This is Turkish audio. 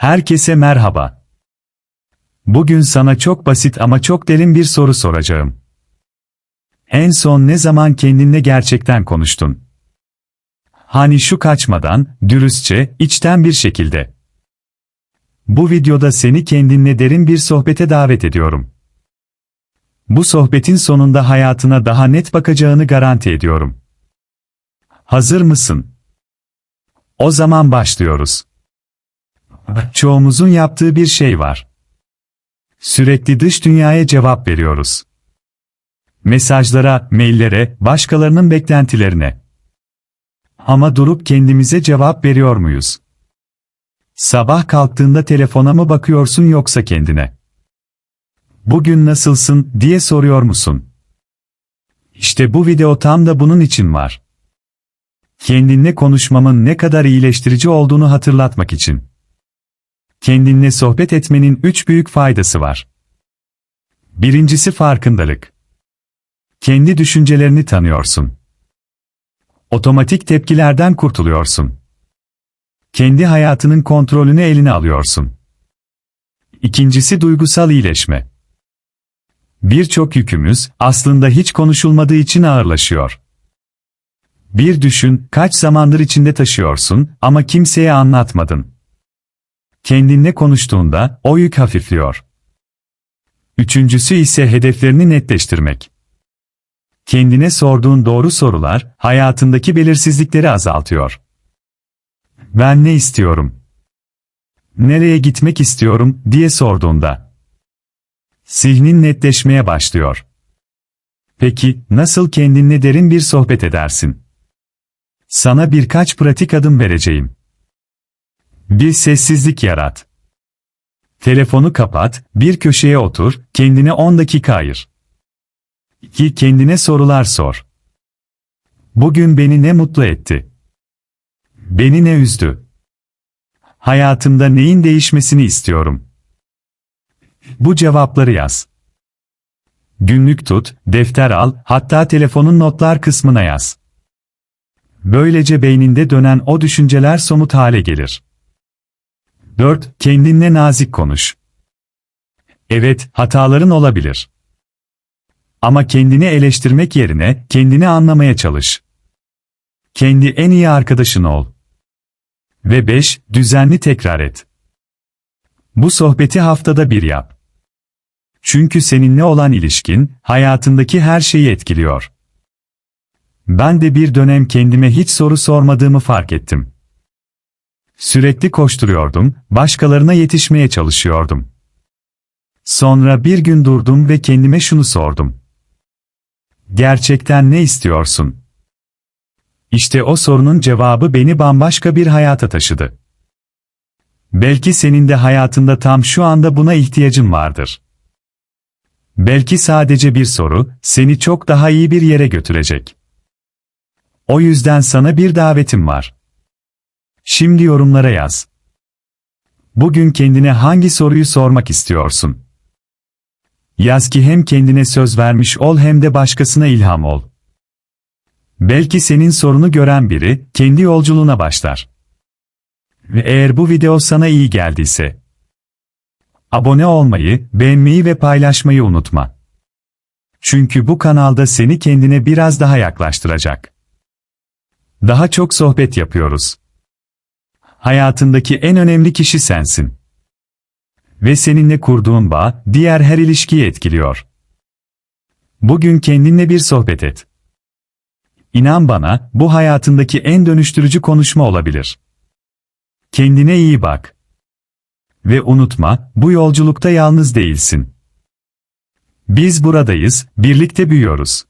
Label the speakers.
Speaker 1: Herkese merhaba. Bugün sana çok basit ama çok derin bir soru soracağım. En son ne zaman kendinle gerçekten konuştun? Hani şu kaçmadan, dürüstçe, içten bir şekilde. Bu videoda seni kendinle derin bir sohbete davet ediyorum. Bu sohbetin sonunda hayatına daha net bakacağını garanti ediyorum. Hazır mısın? O zaman başlıyoruz. Çoğumuzun yaptığı bir şey var. Sürekli dış dünyaya cevap veriyoruz. Mesajlara, maillere, başkalarının beklentilerine. Ama durup kendimize cevap veriyor muyuz? Sabah kalktığında telefona mı bakıyorsun yoksa kendine? Bugün nasılsın diye soruyor musun? İşte bu video tam da bunun için var. Kendinle konuşmamın ne kadar iyileştirici olduğunu hatırlatmak için. Kendinle sohbet etmenin üç büyük faydası var. Birincisi farkındalık. Kendi düşüncelerini tanıyorsun. Otomatik tepkilerden kurtuluyorsun. Kendi hayatının kontrolünü eline alıyorsun. İkincisi duygusal iyileşme. Birçok yükümüz aslında hiç konuşulmadığı için ağırlaşıyor. Bir düşün, kaç zamandır içinde taşıyorsun ama kimseye anlatmadın. Kendinle konuştuğunda o yük hafifliyor. Üçüncüsü ise hedeflerini netleştirmek. Kendine sorduğun doğru sorular hayatındaki belirsizlikleri azaltıyor. Ben ne istiyorum? Nereye gitmek istiyorum diye sorduğunda zihnin netleşmeye başlıyor. Peki nasıl kendinle derin bir sohbet edersin? Sana birkaç pratik adım vereceğim. Bir sessizlik yarat. Telefonu kapat, bir köşeye otur, kendine 10 dakika ayır. 2. Kendine sorular sor. Bugün beni ne mutlu etti? Beni ne üzdü? Hayatımda neyin değişmesini istiyorum? Bu cevapları yaz. Günlük tut, defter al, hatta telefonun notlar kısmına yaz. Böylece beyninde dönen o düşünceler somut hale gelir. 4. Kendinle nazik konuş. Evet, hataların olabilir. Ama kendini eleştirmek yerine kendini anlamaya çalış. Kendi en iyi arkadaşın ol. Ve 5. Düzenli tekrar et. Bu sohbeti haftada bir yap. Çünkü seninle olan ilişkin, hayatındaki her şeyi etkiliyor. Ben de bir dönem kendime hiç soru sormadığımı fark ettim. Sürekli koşturuyordum, başkalarına yetişmeye çalışıyordum. Sonra bir gün durdum ve kendime şunu sordum. Gerçekten ne istiyorsun? İşte o sorunun cevabı beni bambaşka bir hayata taşıdı. Belki senin de hayatında tam şu anda buna ihtiyacın vardır. Belki sadece bir soru, seni çok daha iyi bir yere götürecek. O yüzden sana bir davetim var. Şimdi yorumlara yaz. Bugün kendine hangi soruyu sormak istiyorsun? Yaz ki hem kendine söz vermiş ol hem de başkasına ilham ol. Belki senin sorunu gören biri, kendi yolculuğuna başlar. Ve eğer bu video sana iyi geldiyse, abone olmayı, beğenmeyi ve paylaşmayı unutma. Çünkü bu kanalda seni kendine biraz daha yaklaştıracak. Daha çok sohbet yapıyoruz. Hayatındaki en önemli kişi sensin. Ve seninle kurduğun bağ, diğer her ilişkiyi etkiliyor. Bugün kendinle bir sohbet et. İnan bana, bu hayatındaki en dönüştürücü konuşma olabilir. Kendine iyi bak. Ve unutma, bu yolculukta yalnız değilsin. Biz buradayız, birlikte büyüyoruz.